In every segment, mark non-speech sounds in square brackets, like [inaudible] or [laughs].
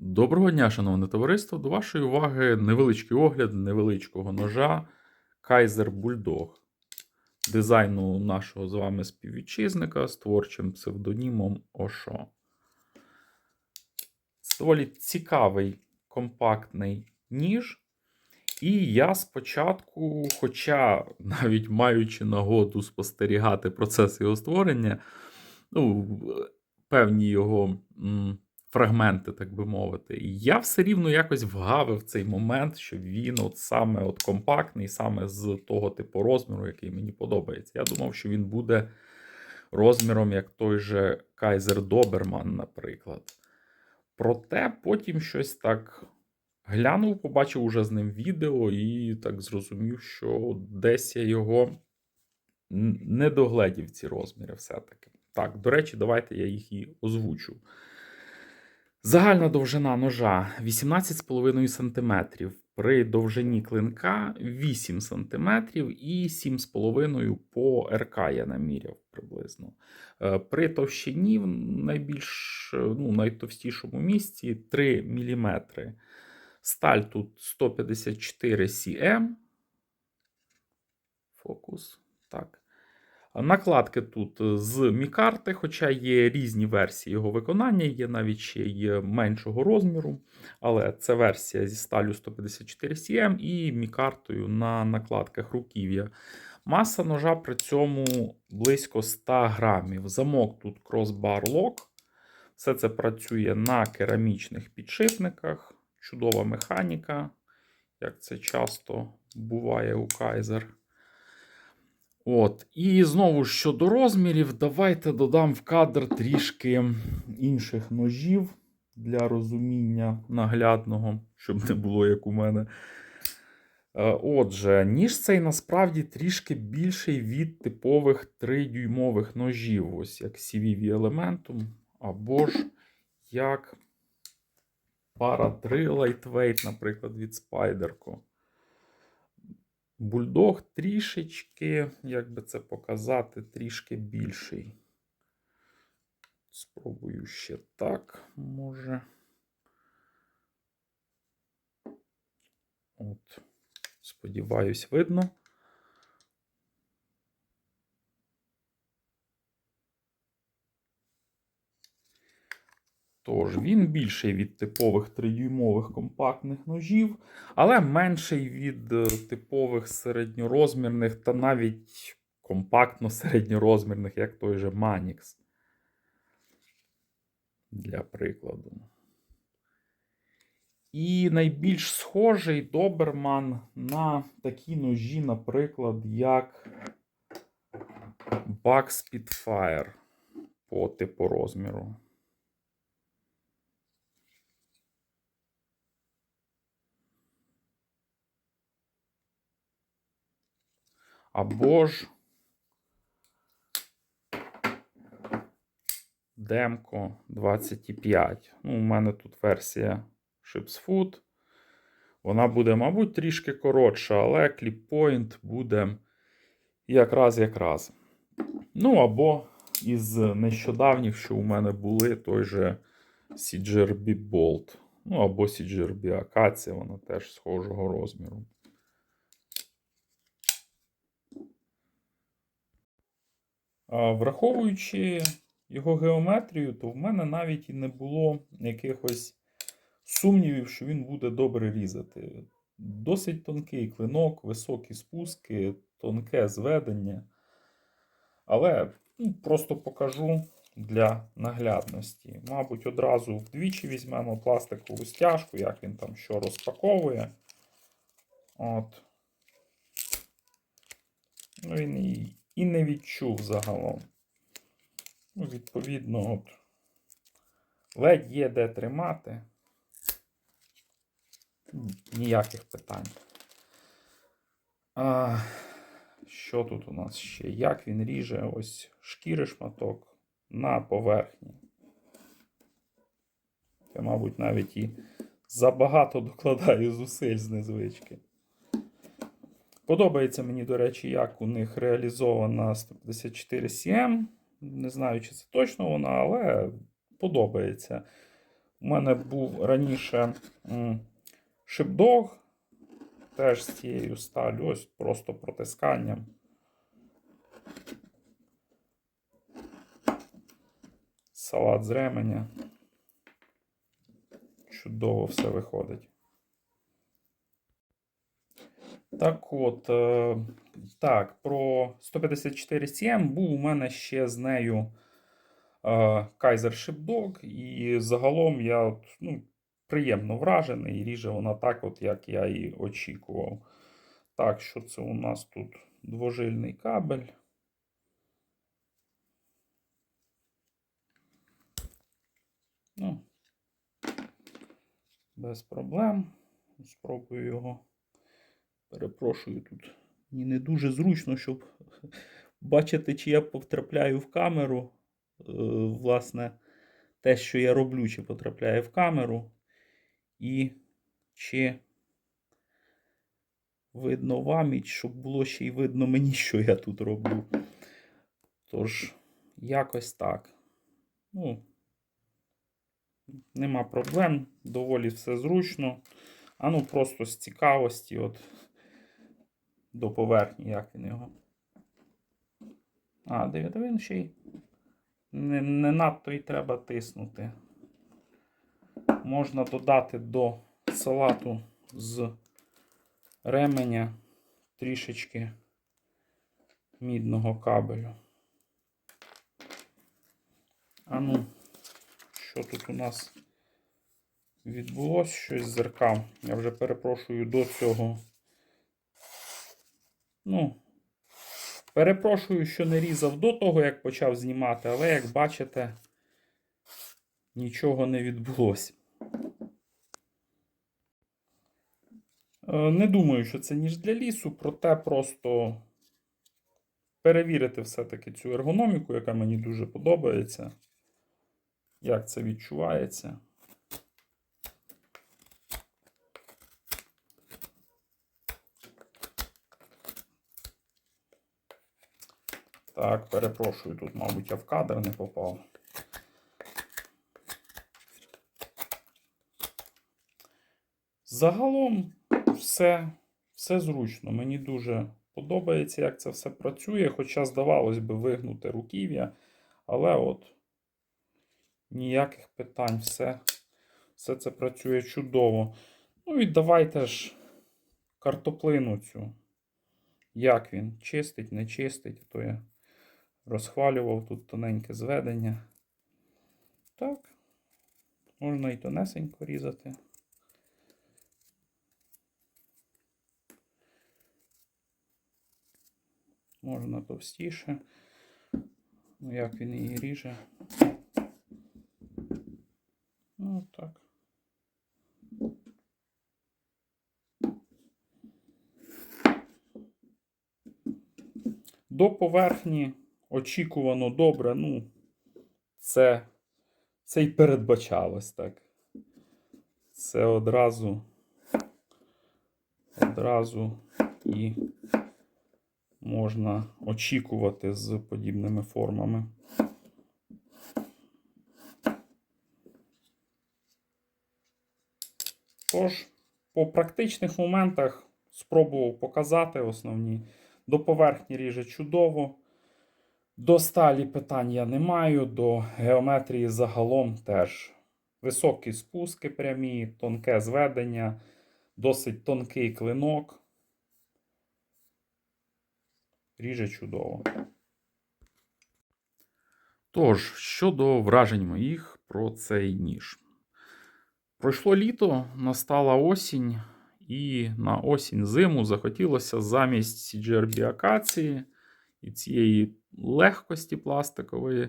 Доброго дня, шановне товариство. До вашої уваги невеличкий огляд невеличкого ножа Kaiser Bulldog. Дизайну нашого з вами співвітчизника з творчим псевдонімом Ошо. Це цікавий компактний ніж. І я спочатку, хоча навіть маючи нагоду спостерігати процес його створення, ну, певні його м, фрагменти, так би мовити, і я все рівно якось вгавив цей момент, що він от саме от компактний, саме з того типу розміру, який мені подобається. Я думав, що він буде розміром, як той же Kaiser Doberman, наприклад. Проте потім щось так глянув, побачив уже з ним відео і так зрозумів, що десь я його не догледів ці розміри все-таки. Так, до речі, давайте я їх і озвучу. Загальна довжина ножа 18,5 см. При довжині клинка 8 см і 7,5 по РК я наміряв приблизно. Е, При товщині в найбільш, е, ну, найтовстішому місці 3 мм. Сталь тут 154 cm. Фокус. Так. Накладки тут е, з мікарти, хоча є різні версії його виконання, є навіть ще й меншого розміру. Але це версія зі сталю 154 cm і мікартою на накладках руків'я. Маса ножа при цьому близько 100 грамів. Замок тут Crossbar Lock. Все це працює на керамічних підшипниках. Чудова механіка, як це часто буває у Kaiser. От. І знову щодо розмірів, давайте додам в кадр трішки інших ножів для розуміння наглядного, щоб не було як у мене. Е, Отже, ніж цей насправді трішки більший від типових 3-дюймових ножів, ось як CVV Elementum, або ж як Para 3 Lightweight, наприклад, від Spyderco. Бульдог трішечки, як би це показати, трішки більший. Спробую ще так, може. От, сподіваюсь, видно. Тож, він більший від типових 3-дюймових компактних ножів, але менший від е, типових середньорозмірних та навіть компактно середньорозмірних, як той же Manix. Для прикладу. І найбільш схожий Доберман на такі ножі, наприклад, як Buck Spitfire по типу розміру. Або ж Демко 25. Ну, у мене тут версія Ships Food. Вона буде, мабуть, трішки коротша, але кліппойнт буде якраз якраз. Ну, або із нещодавніх, що у мене були, той же CGRB Bolt. Ну, або CGRB Акація, вона теж схожого розміру. Враховуючи його геометрію, то в мене навіть і не було якихось сумнівів, що він буде добре різати. Досить тонкий клинок, високі спуски, тонке зведення. Але ну, просто покажу для наглядності. Мабуть, одразу вдвічі візьмемо пластикову стяжку, як він там що розпаковує. От. Ну, він і, і не відчув загалом. Ну, відповідно, от, ледь є де тримати. Ніяких питань. А, що тут у нас ще? Як він ріже ось шкіри шматок на поверхні? Я, мабуть, навіть і забагато докладаю зусиль з незвички. Подобається мені, до речі, як у них реалізована 154 cm. Не знаю, чи це точно вона, але подобається. У мене був раніше шипдог, теж з цією сталю, ось просто протисканням. Салат з ременя. Чудово все виходить. Так от, е, так, про 154 CM був у мене ще з нею е, Kaiser Shipdog, і загалом я от, ну, приємно вражений, ріже вона так, от, як я і очікував. Так, що це у нас тут двожильний кабель. Ну, без проблем. Спробую його. Перепрошую тут. Мені не дуже зручно, щоб [laughs] бачити, чи я потрапляю в камеру. Е, Власне, те, що я роблю, чи потрапляє в камеру. І чи видно вам, і щоб було ще й видно мені, що я тут роблю. Тож, якось так. Ну, нема проблем, доволі все зручно. А ну просто з цікавості, от до поверхні, як він його. А, дивіться, він ще й не, не надто й треба тиснути. Можна додати до салату з ременя трішечки мідного кабелю. А ну, що тут у нас відбулося? Щось з. Я вже перепрошую до цього. Ну, перепрошую, що не різав до того, як почав знімати, але як бачите, нічого не відбулося. Е, Не думаю, що це ніж для лісу, проте просто перевірити все-таки цю ергономіку, яка мені дуже подобається. Як це відчувається. Так, перепрошую, тут, мабуть, я в кадр не попав. Загалом все, все зручно. Мені дуже подобається, як це все працює. Хоча, здавалось би, вигнути руків'я. Але от ніяких питань, все, все це працює чудово. Ну і давайте ж картоплину цю. Як він? Чистить, не чистить, то я розхвалював тут тоненьке зведення. Так, можна і тонесенько різати. Можна товстіше. Ну, як він її ріже. Ну, так. До поверхні очікувано добре. Ну, це, це й передбачалось так. Це одразу, одразу і можна очікувати з подібними формами. Тож, по практичних моментах спробував показати основні. До поверхні ріже чудово. До сталі питань я не маю, до геометрії загалом теж. Високі спуски прямі, тонке зведення, досить тонкий клинок. Ріже чудово. Тож, щодо вражень моїх про цей ніж. Пройшло літо, настала осінь, і на осінь зиму захотілося замість CGRB акації і цієї легкості пластикової,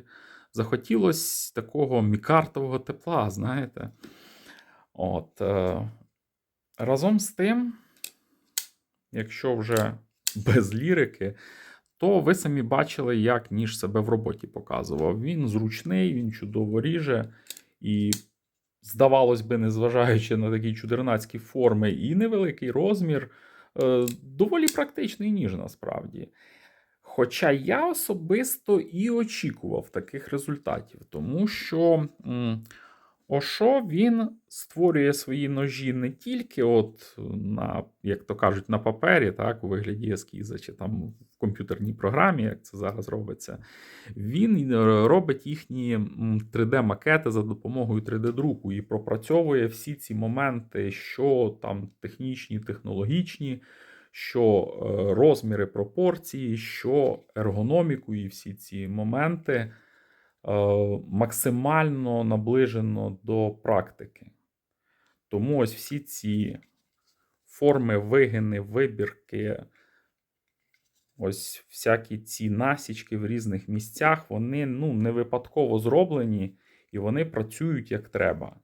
захотілося такого мікартового тепла, знаєте. От, е, разом з тим, якщо вже [laughs] без лірики, то ви самі бачили, як ніж себе в роботі показував. Він зручний, він чудово ріже. І, здавалось би, незважаючи на такі чудернацькі форми і невеликий розмір, е, доволі практичний ніж насправді. Хоча я особисто і очікував таких результатів, тому що Ошо він створює свої ножі не тільки от на, як то кажуть, на папері, так, у вигляді ескіза, чи там в комп'ютерній програмі, як це зараз робиться. Він е, робить їхні 3D-макети за допомогою 3D-друку і пропрацьовує всі ці моменти, що там технічні, технологічні, що е, розміри пропорції, що ергономіку, і всі ці моменти е, максимально наближено до практики. Тому ось всі ці форми, вигини, вибірки, ось всякі ці насічки в різних місцях, вони ну, не випадково зроблені і вони працюють як треба.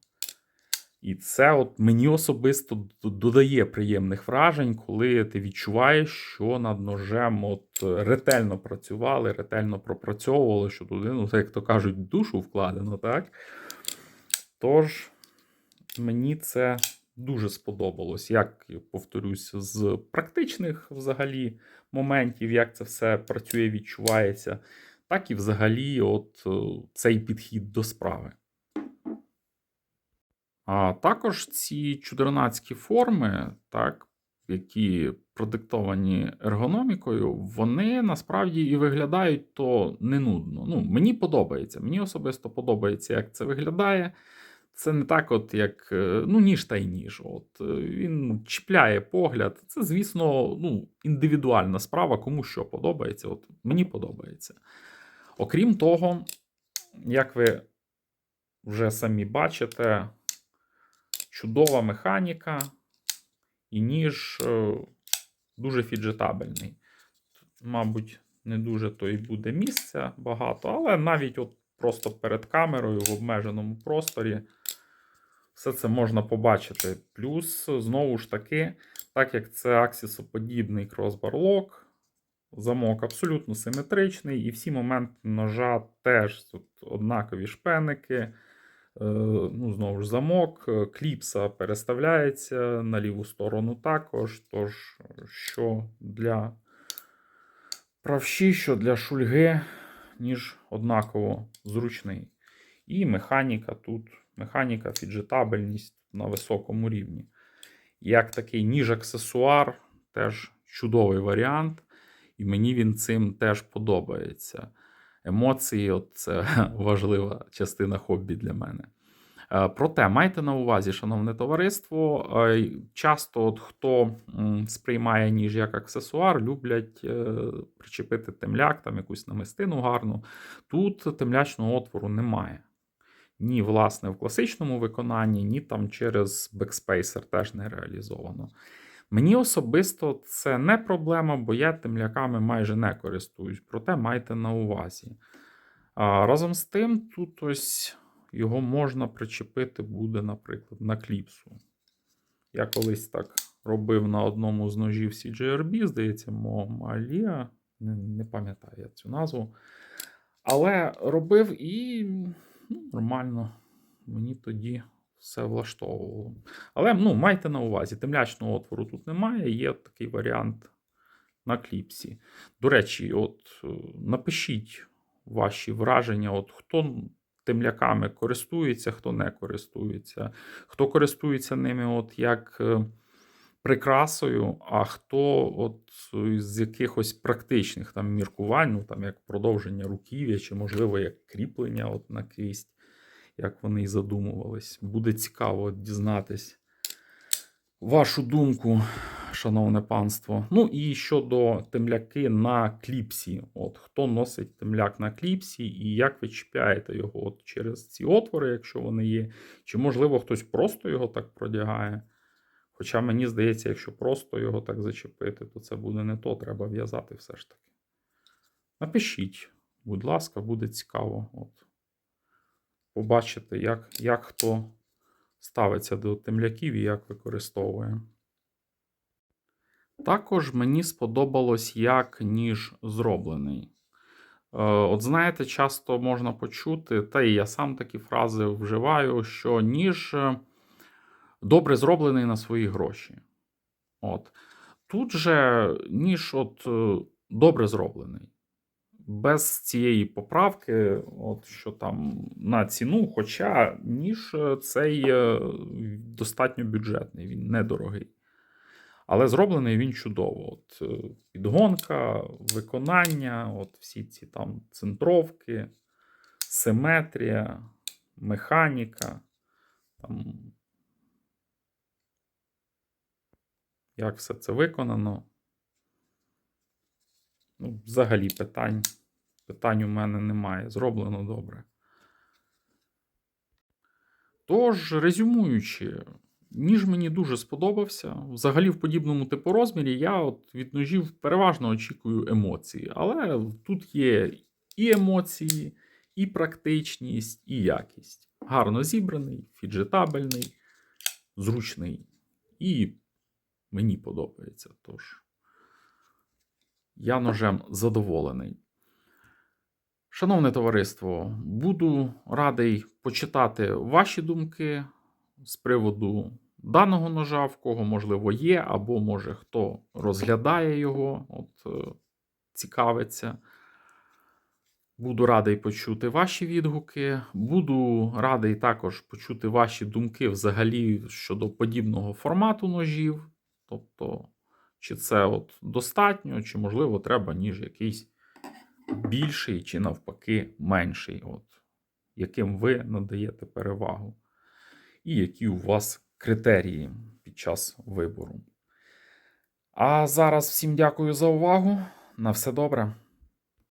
І це от мені особисто додає приємних вражень, коли ти відчуваєш, що над ножем от ретельно працювали, ретельно пропрацьовували, що туди, ну, як то кажуть, душу вкладено, так? Тож, мені це дуже сподобалось. Як повторюсь, з практичних взагалі моментів, як це все працює, відчувається, так і взагалі, от е, цей підхід до справи. А також ці чудернацькі форми, так, які продиктовані ергономікою, вони насправді і виглядають то не нудно. Ну, мені подобається. Мені особисто подобається, як це виглядає. Це не так, от як е, ну, ніж та й ніж. От, е, він чіпляє погляд. Це, звісно, ну, індивідуальна справа, кому що подобається. От Мені подобається. Окрім того, як ви вже самі бачите, чудова механіка, і ніж е, дуже фіджетабельний. Мабуть, не дуже то і буде місця багато, але навіть от просто перед камерою в обмеженому просторі все це можна побачити. Плюс, знову ж таки, так як це аксісоподібний кросбар-лок, замок абсолютно симетричний, і всі моменти ножа теж тут однакові шпеники. Е, Ну, знову ж замок, е, кліпса переставляється на ліву сторону також. Тож, що для правші, що для шульги, ніж однаково зручний. І механіка тут, механіка, фіджетабельність на високому рівні. Як такий ніж-аксесуар, теж чудовий варіант. І мені він цим теж подобається. Емоції от це [laughs] важлива частина хобі для мене. Е, Проте майте на увазі, шановне товариство, е, часто от хто сприймає ніж як аксесуар, люблять е, причепити темляк, там якусь намистину гарну. Тут темлячного отвору немає. Ні, власне, в класичному виконанні, ні там через бекспейсер теж не реалізовано. Мені особисто це не проблема, бо я темляками майже не користуюсь, проте майте на увазі. А, разом з тим, тут ось його можна причепити буде, наприклад, на кліпсу. Я колись так робив на одному з ножів CGRB, здається, Момалія. Не, не пам'ятаю я цю назву. Але робив і ну, нормально. Мені тоді все влаштовувало. Але ну, майте на увазі, темлячного отвору тут немає, є такий варіант на кліпсі. До речі, от е, напишіть ваші враження, от хто темляками користується, хто не користується, хто користується ними от як е, прикрасою, а хто от з якихось практичних там міркувань, ну там як продовження руків'я, чи, можливо, як кріплення от на кисть, як вони і задумувались. Буде цікаво дізнатись вашу думку, шановне панство. Ну і щодо темляки на кліпсі. От Хто носить темляк на кліпсі і як ви чіпляєте його от через ці отвори, якщо вони є, чи, можливо, хтось просто його так продягає. Хоча мені здається, якщо просто його так зачепити, то це буде не то, треба в'язати все ж таки. Напишіть, будь ласка, буде цікаво от, побачити, як, як хто ставиться до темляків і як використовує. Також мені сподобалось, як ніж зроблений. Е, От знаєте, часто можна почути, та і я сам такі фрази вживаю, що ніж е, добре зроблений на свої гроші. От. Тут же ніж от е, добре зроблений. Без цієї поправки, от що там на ціну, хоча ніж е, цей е, достатньо бюджетний, він недорогий. Але зроблений він чудово. От, е, підгонка, виконання, от всі ці там центровки, симетрія, механіка. Там, як все це виконано. Ну, взагалі питань, питань у мене немає. Зроблено добре. Тож, резюмуючи, ніж мені дуже сподобався. Взагалі, в подібному типу розмірі я от від ножів переважно очікую емоції. Але тут є і емоції, і практичність, і якість. Гарно зібраний, фіджетабельний, зручний. І мені подобається. Тож, я ножем задоволений. Шановне товариство, буду радий почитати ваші думки з приводу даного ножа, в кого, можливо, є, або може хто розглядає його, от е, цікавиться. Буду радий почути ваші відгуки. Буду радий також почути ваші думки взагалі щодо подібного формату ножів. Тобто, чи це от достатньо, чи, можливо, треба ніж якийсь більший, чи навпаки менший, от, яким ви надаєте перевагу, і які у вас критерії під час вибору. А зараз всім дякую за увагу. На все добре.